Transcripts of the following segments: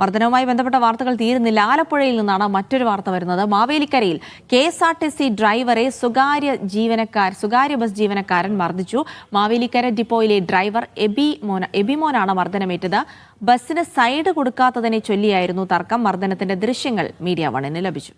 വർധനവുമായി ബന്ധപ്പെട്ട വാർത്തകൾ തീരുന്നില്ല. ആലപ്പുഴയിൽ നിന്നാണ് മറ്റൊരു വാർത്ത വരുന്നത്. മാവേലിക്കരയിൽ K S R T C ഡ്രൈവറെ സ്വകാര്യ ജീവനക്കാർ സ്വകാര്യ ബസ് ജീവനക്കാരൻ മർദ്ദിച്ചു. മാവേലിക്കര ഡിപ്പോയിലെ ഡ്രൈവർ എബി മോന എബിമോനാണ് മർദ്ദനമേറ്റത്. ബസ്സിന് സൈഡ് കൊടുക്കാത്തതിനെ ചൊല്ലിയായിരുന്നു തർക്കം. മർദ്ദനത്തിന്റെ ദൃശ്യങ്ങൾ മീഡിയ വണിന് ലഭിച്ചു.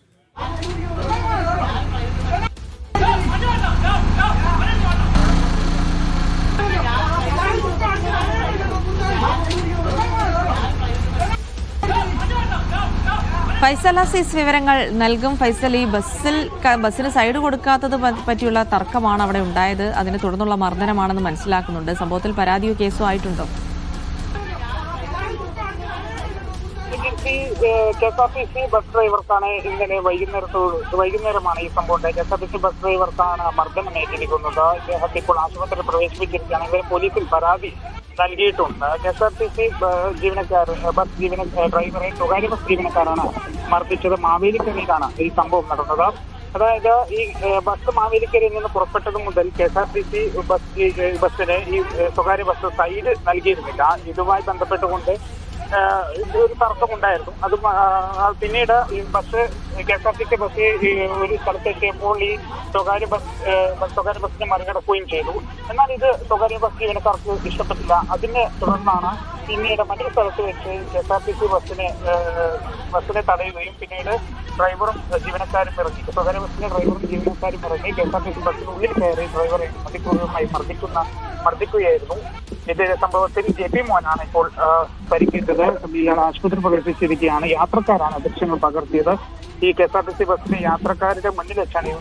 ഫൈസൽ അസീസ് വിവരങ്ങൾ നൽകും. ഫൈസൽ ഈ ബസ്സിൽ ബസ്സിന് സൈഡ് കൊടുക്കാത്തത് പറ്റിയുള്ള തർക്കമാണ് അവിടെ ഉണ്ടായത്. അതിനെ തുടർന്നുള്ള മർദ്ദനമാണെന്ന് മനസ്സിലാക്കുന്നുണ്ട്. സംഭവത്തിൽ പരാതിയോ കേസോ ആയിട്ടുണ്ടോ? K S R T C bus ഡ്രൈവർക്കാണ് ഇന്നലെ വൈകുന്നേരത്തോട് വൈകുന്നേരമാണ് ഈ സംഭവം K S R T C bus ഡ്രൈവർക്കാണ് മർദ്ദനം ഏറ്റിരിക്കുന്നത് ഇദ്ദേഹത്തെ ഇപ്പോൾ ആശുപത്രിയിൽ പ്രവേശിപ്പിച്ചിരിക്കുകയാണ്. ഇവരെ പോലീസിൽ പരാതി നൽകിയിട്ടുണ്ട്. K S R T C ജീവനക്കാർ ബസ് ജീവന ഡ്രൈവറെ സ്വകാര്യ ബസ് ജീവനക്കാരാണ് മർദ്ദിച്ചത്. മാവേലിക്കരയിലാണ് ഈ സംഭവം നടന്നത്. അതായത് ഈ ബസ് മാവേലിക്കരയിൽ നിന്ന് പുറപ്പെട്ടത് മുതൽ K S R T C bus ബസ്സിന് ഈ സ്വകാര്യ ബസ് സൈഡ് നൽകിയിരുന്നില്ല. ഇതുമായി ബന്ധപ്പെട്ടുകൊണ്ട് ഒരു തർക്കമുണ്ടായിരുന്നു. അത് പിന്നീട് ഈ bus K S R T C bus ഒരു സ്ഥലത്ത് എത്തിയപ്പോൾ ഈ സ്വകാര്യ ബസ് സ്വകാര്യ ബസ്സിനെ മറികടക്കുകയും ചെയ്തു. എന്നാൽ ഇത് സ്വകാര്യ ബസ് ജീവനക്കാർക്ക് ഇഷ്ടപ്പെട്ടില്ല. അതിനെ തുടർന്നാണ് പിന്നീട് മറ്റൊരു സ്ഥലത്ത് വെച്ച് K S R T C ബസ്സിനെ ബസ്സിനെ തടയുകയും പിന്നീട് ഡ്രൈവറും ജീവനക്കാരും ഇറങ്ങി. സ്വകാര്യ ബസ്സിലെ ഡ്രൈവറും ജീവനക്കാരും ഇറങ്ങി K S R T C ബസ്സിനുള്ളിൽ കയറി ഡ്രൈവറെ മതിക്രൂരമായി മർദ്ദിക്കുന്ന മർദ്ദിക്കുകയായിരുന്നു. ഇത് സംഭവത്തിൽ ജെ പി മോനാണ് ഇപ്പോൾ പരിക്കേറ്റത്. ഇയാൾ ആശുപത്രി പ്രവേശിച്ചിരിക്കുകയാണ്. യാത്രക്കാരാണ് ദൃശ്യങ്ങൾ പകർത്തിയത്. ഈ K S R T C ബസ്സിലെ യാത്രക്കാരുടെ മുന്നിൽ വെച്ചാണ്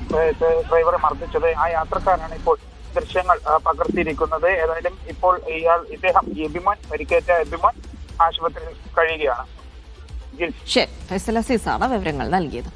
ഡ്രൈവറെ മർദ്ദിച്ചത്. ആ യാത്രക്കാരാണ് ഇപ്പോൾ ദൃശ്യങ്ങൾ പകർത്തിയിരിക്കുന്നത്. ഏതായാലും ഇപ്പോൾ ഇയാൾ ഇദ്ദേഹം എബിമോൻ പരിക്കേറ്റ എബിമോൻ ആശുപത്രിയിൽ കഴിയുകയാണ്. ശരി ഫൈസൽ അസീസാണ് വിവരങ്ങൾ നൽകിയത്.